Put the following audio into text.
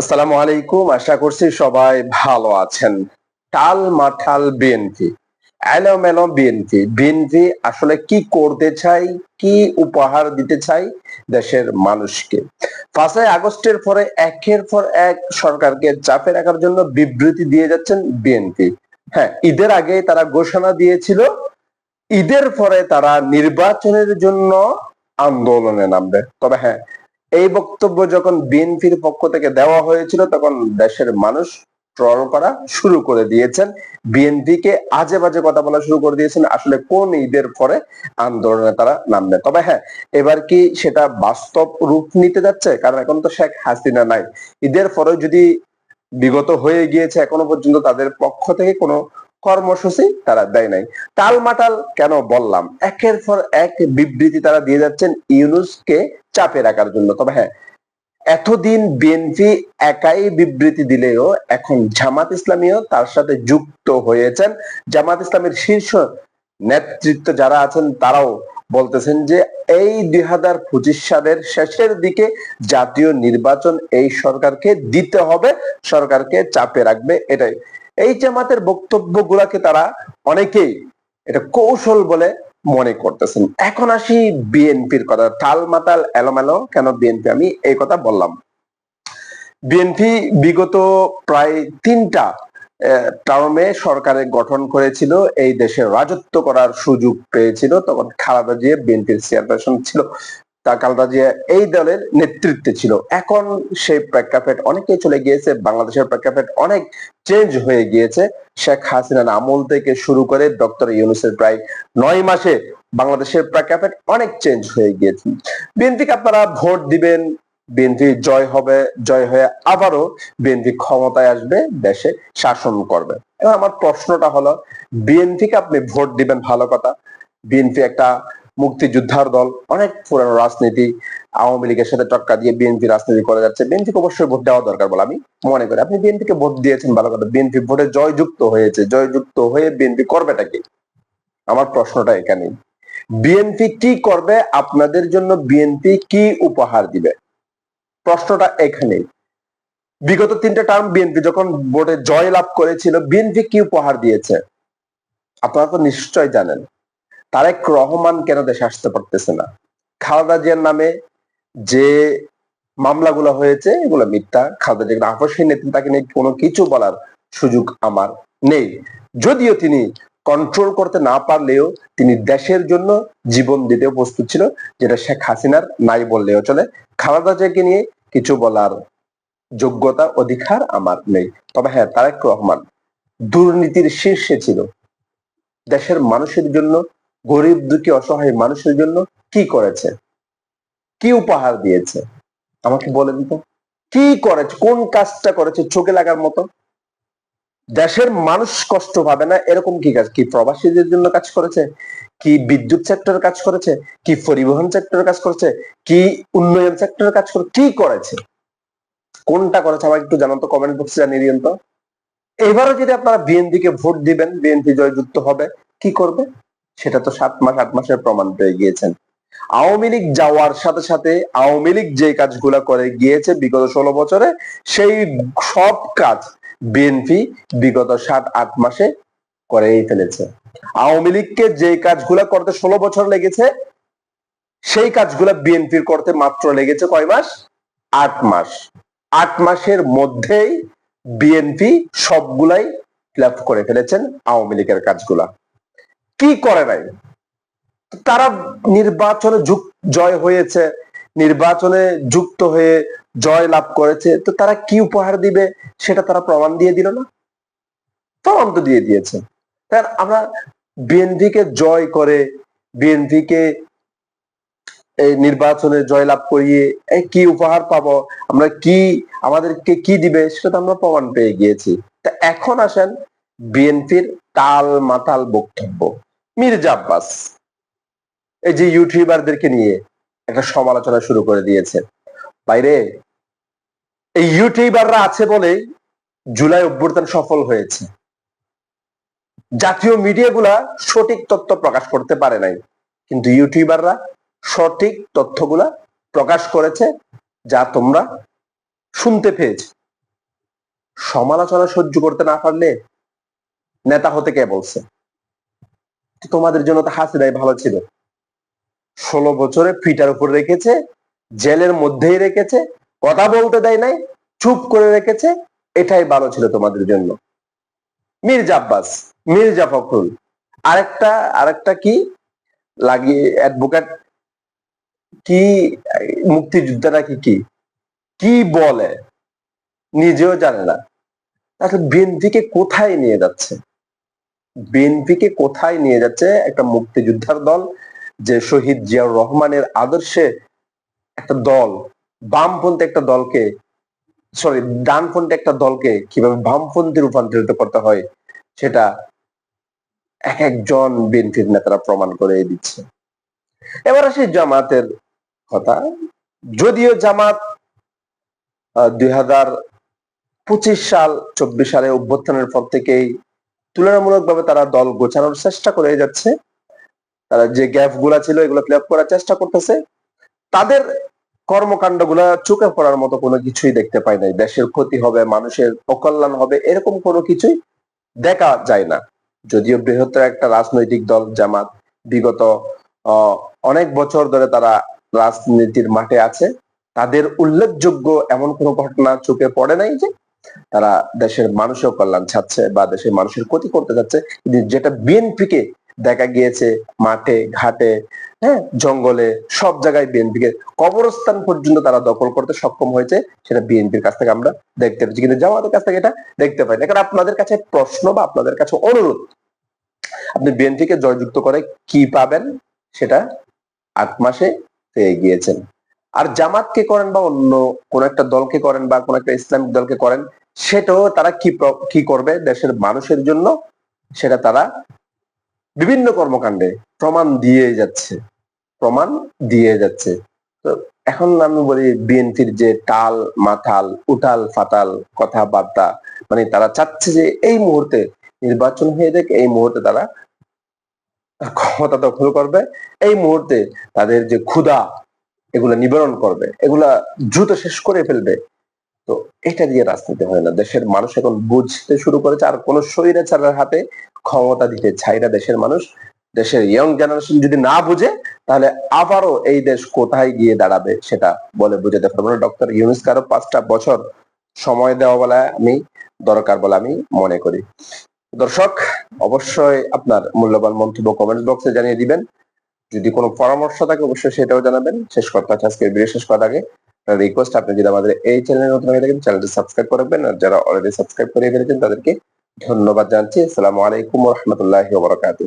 আসসালামু আলাইকুম, আশা করছি সবাই ভালো আছেন। টাল মাঠাল বিএনপি, এলোমেলো বিএনপি বিএনপি আসলে কি করতে চাই, কি উপহার দিতে চাই দেশের মানুষকে। পাঁচই আগস্টের পরে একের পর এক সরকারকে চাপে রাখার জন্য বিবৃতি দিয়ে যাচ্ছেন বিএনপি। হ্যাঁ ঈদের আগে তারা ঘোষণা দিয়েছিল, ঈদের পরে তারা নির্বাচনের জন্য আন্দোলনে নামবে। তবে হ্যাঁ এই বক্তব্য যখন বিএনপির পক্ষ থেকে দেওয়া হয়েছিল, তখন দেশের মানুষ ট্রল করা শুরু করে দিয়েছেন। বিএনপিকে আজে বাজে কথা বলা শুরু করে দিয়েছেন। আসলে কোন ঈদের পরে আন্দোলনে তারা নামবে? তবে হ্যাঁ এবার কি সেটা বাস্তব রূপ নিতে যাচ্ছে? কারণ এখন তো শেখ হাসিনা নাই। ঈদের পরে যদি বিগত হয়ে গিয়েছে, এখনও পর্যন্ত তাদের পক্ষ থেকে কোনো কর্মসূচি তারা দেয় নাই। টালমাটাল কেন বললাম? একের পর এক বিবৃতি তারা দিয়ে যাচ্ছেন ইউনুসকে চাপে রাখার জন্য। তবে হ্যাঁ এতদিন বিএনপি একাই বিবৃতি দিলেও এখন জামাত ইসলামীও তার সাথে যুক্ত হয়েছেন। জামাত ইসলামের শীর্ষ নেতৃত্ব যারা আছেন, তারাও বলতেছেন যে এই দুই হাজার পঁচিশ সালের শেষের দিকে জাতীয় নির্বাচন এই সরকারকে দিতে হবে, সরকারকে চাপে রাখবে, এটাই। এই জামাতের বক্তব্য গুলাকে তারা অনেকেই এটা কৌশল বলে মনে করতেছেন। এখন আসি বিএনপির কথা। টাল মাতাল এলোমেলো কেন বিএনপি? আমি এই কথা বললাম। বিএনপি বিগত প্রায় তিনটা টার্মে সরকারের গঠন করেছিল, এই দেশে রাজত্ব করার সুযোগ পেয়েছিল। তখন খালেদা জিয়া বিএনপির চেয়ারপারসন ছিল। তা জিয়া এই দলের নেতৃত্বে ছিল। এখন সেই প্রেক্ষাপট অনেকেই চলে গিয়েছে, বাংলাদেশের প্রেক্ষাপট অনেক চেঞ্জ হয়ে গিয়েছে। শেখ হাসিনার আমল থেকে শুরু করে ডক্টর ইউনুসের প্রায় নয় মাসে বাংলাদেশের প্রেক্ষাপট অনেক চেঞ্জ হয়ে গিয়েছে। বিএনপিকে আপনারা ভোট দিবেন, বিএনপি জয় হবে, জয় হয়ে আবারও বিএনপি ক্ষমতায় আসবে, দেশে শাসন করবে। এবং আমার প্রশ্নটা হলো, বিএনপিকে আপনি ভোট দিবেন ভালো কথা, বিএনপি একটা মুক্তিযোদ্ধার দল, অনেক পুরানো রাজনীতি, আওয়ামী লীগের সাথে টক্কা দিয়ে বিএনপি রাজনীতি করে যাচ্ছে। বিএনপিকে অবশ্যই ভোট দেওয়া দরকার বলে আমি মনে করি। আপনি বিএনপিকে ভোট দিয়েছেন ভালো কথা, বিএনপি ভোটে জয়যুক্ত হয়েছে। জয়যুক্ত হয়ে বিএনপি করবেটা কি? আমার প্রশ্নটা এখানে। বিএনপি কি করবে? আপনাদের জন্য বিএনপি কি উপহার দিবে? প্রশ্নটা এখানেই বিগত তিনটা টার্ম বিএনপি যখন ভোটে জয় লাভ করেছিল, বিএনপি কি উপহার দিয়েছে? আপনারা তো নিশ্চয় জানেন। তারেক রহমান কেন দেশে আসতে পারতেছে না? খালেদা জিয়ার নামে যে মামলাগুলো হয়েছে, এগুলো মিথ্যা। খালেদা জিয়া আপসহীন নেত্রী তাকে নিয়ে কোনো কিছু বলার সুযোগ আমার নেই। যদিও তিনি কন্ট্রোল করতে না পারলেও তিনি দেশের জন্য জীবন দিতেও প্রস্তুত ছিল, যেটা শেখ হাসিনার নাই বললেও চলে। খালেদা জিয়াকে নিয়ে কিছু বলার যোগ্যতা, অধিকার আমার নেই। তবে হ্যাঁ তারেক রহমান দুর্নীতির শীর্ষে ছিল। দেশের মানুষের জন্য গরিব দুঃখী অসহায় মানুষের জন্য কি করেছে? কি উপহার দিয়েছে? আমাকে বলে দিত। কি করেছে? কোন কাজটা করেছে? চোখে লাগার মতো। দেশের মানুষ কষ্ট পাবে না? এরকম কি কাজ? কি প্রবাসীদের জন্য কাজ করেছে? কি বিদ্যুৎ সেক্টরের কাজ করেছে? কি পরিবহন সেক্টরের কাজ করেছে? কি উন্নয়ন সেক্টরের কাজ করে, কি করেছে? কোনটা করেছে? আমাকে একটু জানান তো কমেন্ট বক্সে জানিয়ে দিন তো। এবারও যদি আপনারা বিএনপি কে ভোট দিবেন বিএনপি জয়যুক্ত হবে, কি করবে? সেটা তো সাত মাস, আট মাসের প্রমাণ পেয়ে গিয়েছেন। আওয়ামী লীগ যাওয়ার সাথে সাথে আওয়ামী লীগ যে কাজগুলা করে গিয়েছে বিগত ষোলো বছরে, সেই সব কাজ বিএনপি বিগত সাত, আট মাসে করেই ফেলেছে। আওয়ামী লীগকে যে কাজগুলা করতে ষোলো বছর লেগেছে, সেই কাজগুলা বিএনপির করতে মাত্র লেগেছে কয় মাস? আট মাস। আট মাসের মধ্যেই বিএনপি সবগুলাই ফিল করে ফেলেছেন আওয়ামী লীগের কাজগুলা। কি করে নাই? তারা নির্বাচনে জয় হয়েছে, নির্বাচনে যুক্ত হয়ে জয় লাভ করেছে, তো তারা কি উপহার দিবে সেটা তারা প্রমাণ দিয়ে দিল না? প্রমাণ তো দিয়ে দিয়েছে। আমরা বিএনপিকে জয় করে, বিএনপিকে এই নির্বাচনে জয়লাভ করিয়ে কি উপহার পাবো, আমরা কি, আমাদেরকে কি দিবে সেটা তো আমরা প্রমাণ পেয়ে গিয়েছি। তা এখন আসেন বিএনপির তাল মাতাল বক্তব্য। মির্জা আব্বাস, এই যে ইউটিউবারদেরকে নিয়ে একটা সমালোচনা শুরু করে দিয়েছে। বাইরে, এই ইউটিউবাররা আছে বলে জুলাই অভ্যর্থন সফল হয়েছে। জাতীয় মিডিয়াগুলা সঠিক তথ্য প্রকাশ করতে পারে নাই, কিন্তু ইউটিউবাররা সঠিক তথ্যগুলা প্রকাশ করেছে, যা তোমরা শুনতে পেয়েছ। সমালোচনা সহ্য করতে না পারলে নেতা হতে কে বলছে? তোমাদের জন্য তো হাসিনাই ভালো ছিল। ষোলো বছরে ফিটার উপর রেখেছে, জেলের মধ্যেই রেখেছে, কথা বলতে দেয় নাই, চুপ করে রেখেছে, এটাই ভালো ছিল তোমাদের জন্য। মির্জা আব্বাস, মির্জা ফখরুল। আরেকটা আরেকটা কি? লাগিয়ে অ্যাডভোকেট কি, মুক্তিযোদ্ধারা কি কি? কি বলে? নিজেও জানে না। আসলে বিএনপিকে কোথায় নিয়ে যাচ্ছে? বিএনপিকে কোথায় নিয়ে যাচ্ছে একটা মুক্তিযোদ্ধার দল যে শহীদ জিয়াউর রহমানের আদর্শে একটা দল, বামপন্থী একটা দলকে সরি ডানপন্থী একটা দলকে কীভাবে বামপন্থী রূপান্তরিত করতে হয় সেটা এক একজন বিএনপির নেতারা প্রমাণ করে দিচ্ছে। এবার আসি জামাতের কথা। যদিও জামাত দুই হাজার পঁচিশ সাল, চব্বিশ সালে অভ্যুত্থানের পর থেকেই তুলনামূলকভাবে তারা দল গোছানোর চেষ্টা করে যাচ্ছে। তারা যে গ্যাপগুলা ছিল এগুলো ফিল করার চেষ্টা করতেছে। তাদের কর্মকাণ্ডগুলা চোখে পড়ার মতো কোনো কিছুই দেখতে পাই নাই। দেশের ক্ষতি হবে, মানুষের অকল্যাণ হবে, এরকম কোনো কিছুই দেখা যায় না। যদিও বৃহত্তর একটা রাজনৈতিক দল জামাত, বিগত অনেক বছর ধরে তারা রাজনীতির মাঠে আছে। তাদের উল্লেখযোগ্য এমন কোনো ঘটনা চোখে পড়ে নাই যে তারা দেশের মানুষের কল্যাণ চাচ্ছে বা দেশের মানুষের ক্ষতি করতে কিন্তু যেটা বিএনপিকে দেখা গিয়েছে মাঠে, ঘাটে হ্যাঁ জঙ্গলে, সব জায়গায় বিএনপিকে কবরস্থান পর্যন্ত তারা দখল করতে সক্ষম হয়েছে, সেটা বিএনপির কাছ থেকে আমরা দেখতে পাচ্ছি কিন্তু জামাতের কাছ থেকে এটা দেখতে পাই না কারণ আপনাদের কাছে প্রশ্ন বা আপনাদের কাছে অনুরোধ, আপনি বিএনপিকে জয়যুক্ত করে কি পাবেন, সেটা আট মাসে পেয়ে গিয়েছেন। আর জামাতকে করেন বা অন্য কোন একটা দলকে করেন বা কোন একটা ইসলামিক দলকে করেন, সেটাও তারা কি কি করবে দেশের মানুষের জন্য? সেটা তারা বিভিন্ন কর্মকাণ্ডে প্রমাণ দিয়ে যাচ্ছে। প্রমাণ দিয়ে যাচ্ছে। তো এখন আমি বলি বিএনপির যে টাল মাথাল, উঠাল ফাতাল কথাবার্তা মানে তারা চাচ্ছে যে এই মুহূর্তে নির্বাচন হয়ে যাক, এই মুহূর্তে তারা ক্ষমতা দখল করবে, এই মুহূর্তে তাদের যে ক্ষুধা এগুলা নিবারণ করবে, এগুলা দ্রুত শেষ করে ফেলবে। তো এটা দিয়ে রাজনীতি হয় না। দেশের মানুষ এখন বুঝতে শুরু করেছে, আর কোন স্বৈরাচারের হাতে ক্ষমতা দিতে না দেশের মানুষ। দেশের ইয়ং জেনারেশন যদি না বুঝে, তাহলে আবারও এই দেশ কোথায় গিয়ে দাঁড়াবে সেটা বলে বুঝাতে পারব না। ডক্টর ইউনুস কারও পাঁচটা বছর সময় দেওয়া বলে আমি, দরকার বলে আমি মনে করি। দর্শক, অবশ্যই আপনার মূল্যবান মন্তব্য কমেন্ট বক্সে জানিয়ে দিবেন। যদি কোনো পরামর্শ থাকে, অবশ্যই সেটাও জানাবেন। শেষ করতে হচ্ছে আজকে ভিডিও শেষ করার আগে রিকোয়েস্ট আপনি যদি আমাদের এই চ্যানেলে নতুন হয়ে থাকেন চ্যানেলটি সাবস্ক্রাইব করে রাখবেন। আর যারা অলরেডি সাবস্ক্রাইব করে ফেলেছেন, তাদেরকে ধন্যবাদ জানাচ্ছি। আসসালামু আলাইকুম রহমতুল্লাহ ওবরাকাতুহ